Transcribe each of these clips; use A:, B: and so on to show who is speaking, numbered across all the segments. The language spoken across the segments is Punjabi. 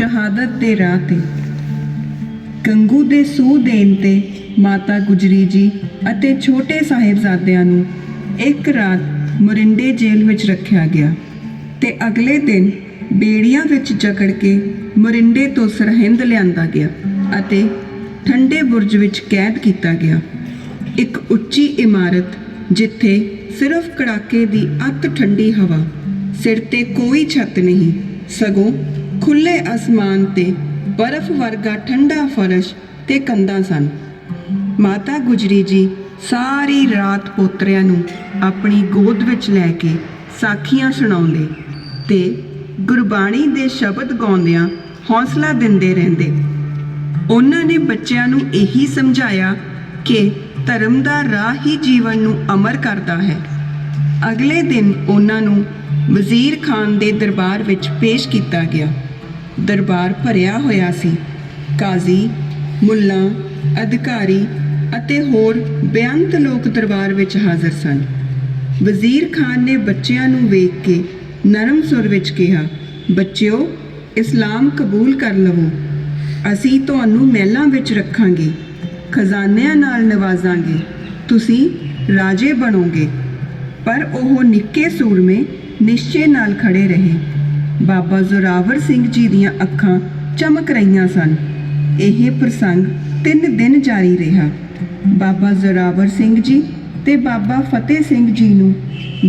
A: ਸ਼ਹਾਦਤ ਦੇ ਰਾਹ ਤੇ। ਗੰਗੂ ਦੇ ਸੂਹ ਦੇਣ ਤੇ ਮਾਤਾ ਗੁਜਰੀ ਜੀ ਅਤੇ ਛੋਟੇ ਸਾਹਿਬਜ਼ਾਦਿਆਂ ਨੂੰ ਇੱਕ ਰਾਤ ਮੁਰਿੰਡੇ ਜੇਲ੍ਹ ਵਿੱਚ ਰੱਖਿਆ ਗਿਆ ਤੇ ਅਗਲੇ ਦਿਨ ਬੇੜੀਆਂ ਵਿੱਚ ਜਕੜ ਕੇ ਮੁਰਿੰਡੇ ਤੋਂ ਸਰਹਿੰਦ ਲਿਆਂਦਾ ਗਿਆ ਅਤੇ ਠੰਡੇ ਬੁਰਜ ਵਿੱਚ ਕੈਦ ਕੀਤਾ ਗਿਆ। ਇੱਕ ਉੱਚੀ ਇਮਾਰਤ ਜਿੱਥੇ ਸਿਰਫ ਕੜਾਕੇ ਦੀ ਅੱਤ ਠੰਡੀ ਹਵਾ, ਸਿਰ ਤੇ ਕੋਈ ਛੱਤ ਨਹੀਂ, ਸਗੋਂ ਖੁੱਲੇ ਅਸਮਾਨ ਤੇ ਬਰਫ਼ ਵਰਗਾ ਠੰਡਾ ਫਰਸ਼ ਤੇ ਕੰਧਾਂ ਸਨ। ਮਾਤਾ ਗੁਜਰੀ ਜੀ ਸਾਰੀ ਰਾਤ ਪੋਤਰਿਆਂ ਨੂੰ ਆਪਣੀ ਗੋਦ ਵਿੱਚ ਲੈ ਕੇ ਸਾਖੀਆਂ ਸੁਣਾਉਂਦੇ ਤੇ ਗੁਰਬਾਣੀ ਦੇ ਸ਼ਬਦ ਗਾਉਂਦਿਆਂ ਹੌਸਲਾ ਦਿੰਦੇ ਰਹਿੰਦੇ। ਉਹਨਾਂ ਨੇ ਬੱਚਿਆਂ ਨੂੰ ਇਹੀ ਸਮਝਾਇਆ ਕਿ ਧਰਮ ਦਾ ਰਾਹ ਹੀ ਜੀਵਨ ਨੂੰ ਅਮਰ ਕਰਦਾ ਹੈ। ਅਗਲੇ ਦਿਨ ਉਹਨਾਂ ਨੂੰ ਵਜ਼ੀਰ ਖਾਨ ਦੇ ਦਰਬਾਰ ਵਿੱਚ ਪੇਸ਼ ਕੀਤਾ ਗਿਆ। ਦਰਬਾਰ ਭਰਿਆ ਹੋਇਆ ਸੀ। ਕਾਜ਼ੀ, ਮੁੱਲਾ, ਅਧਿਕਾਰੀ ਅਤੇ ਹੋਰ ਬੇਅੰਤ ਲੋਕ ਦਰਬਾਰ ਵਿੱਚ ਹਾਜ਼ਰ ਸਨ। ਵਜ਼ੀਰ ਖਾਨ ਨੇ ਬੱਚਿਆਂ ਨੂੰ ਵੇਖ ਕੇ ਨਰਮ ਸੁਰ ਵਿੱਚ ਕਿਹਾ, ਬੱਚਿਓ, ਇਸਲਾਮ ਕਬੂਲ ਕਰ ਲਵੋ। ਅਸੀਂ ਤੁਹਾਨੂੰ ਮਹਿਲਾਂ ਵਿੱਚ ਰੱਖਾਂਗੇ, ਖਜ਼ਾਨਿਆਂ ਨਾਲ ਨਵਾਜ਼ਾਂਗੇ। ਤੁਸੀਂ ਰਾਜੇ ਬਣੋਗੇ। ਪਰ ਉਹ ਨਿੱਕੇ ਸੂਰਮੇ ਨਿਸ਼ਚੇ ਨਾਲ ਖੜੇ ਰਹੇ। ਬਾਬਾ ਜ਼ੋਰਾਵਰ ਸਿੰਘ ਜੀ ਦੀਆਂ ਅੱਖਾਂ ਚਮਕ ਰਹੀਆਂ ਸਨ। ਇਹ ਪ੍ਰਸੰਗ ਤਿੰਨ ਦਿਨ ਜਾਰੀ ਰਿਹਾ। ਬਾਬਾ ਜ਼ੋਰਾਵਰ ਸਿੰਘ ਜੀ ਤੇ ਬਾਬਾ ਫਤਿਹ ਸਿੰਘ ਜੀ ਨੂੰ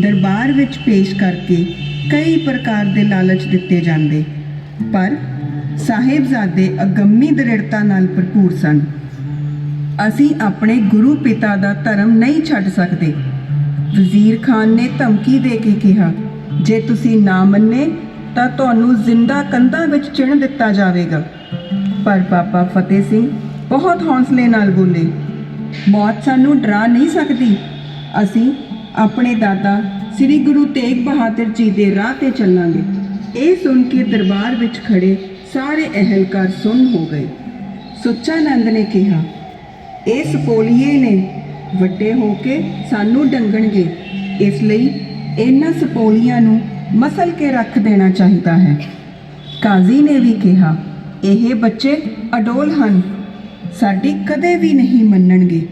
A: ਦਰਬਾਰ ਵਿੱਚ ਪੇਸ਼ ਕਰਕੇ ਕਈ ਪ੍ਰਕਾਰ ਦੇ ਲਾਲਚ ਦਿੱਤੇ ਜਾਂਦੇ। ਪਰ ਸਾਹਿਬਜ਼ਾਦੇ ਅਗੰਮੀ ਦ੍ਰਿੜਤਾ ਨਾਲ ਭਰਪੂਰ ਸਨ। ਅਸੀਂ ਆਪਣੇ ਗੁਰੂ ਪਿਤਾ ਦਾ ਧਰਮ ਨਹੀਂ ਛੱਡ ਸਕਦੇ। ਵਜ਼ੀਰ ਖਾਨ ਨੇ ਧਮਕੀ ਦੇ ਕੇ ਕਿਹਾ, ਜੇ ਤੁਸੀਂ ਨਾ ਮੰਨੇ ਤਾਂ ਤੁਹਾਨੂੰ ਜ਼ਿੰਦਾ ਕੰਧਾਂ ਵਿੱਚ ਚਿਣ ਦਿੱਤਾ ਜਾਵੇਗਾ। ਪਰ ਬਾਬਾ ਫਤਿਹ ਸਿੰਘ ਬਹੁਤ ਹੌਸਲੇ ਨਾਲ ਬੋਲੇ, ਮੌਤ ਸਾਨੂੰ ਡਰਾ ਨਹੀਂ ਸਕਦੀ। ਅਸੀਂ ਆਪਣੇ ਦਾਦਾ ਸ੍ਰੀ ਗੁਰੂ ਤੇਗ ਬਹਾਦਰ ਜੀ ਦੇ ਰਾਹ ਤੇ ਚੱਲਾਂਗੇ। ਇਹ ਸੁਣ ਕੇ ਦਰਬਾਰ ਵਿੱਚ ਖੜੇ ਸਾਰੇ ਅਹਿਲਕਾਰ ਸੁੰਨ ਹੋ ਗਏ। ਸੁੱਚਾਨੰਦ ਨੇ ਕਿਹਾ ਇਹ ਸਪੋਲੀਏ ਨੇ ਵੱਡੇ ਹੋ ਕੇ ਸਾਨੂੰ ਡੰਗਣਗੇ। ਇਸ ਲਈ ਇਹਨਾਂ ਸਪੋਲੀਆਂ ਨੂੰ ਮਸਲ ਕੇ ਰੱਖ ਦੇਣਾ ਚਾਹੀਦਾ ਹੈ। ਕਾਜ਼ੀ ਨੇ ਵੀ ਕਿਹਾ, ਇਹ ਬੱਚੇ ਅਡੋਲ ਹਨ। ਸਾਡੀ ਕਦੇ ਵੀ ਨਹੀਂ ਮੰਨਣਗੇ।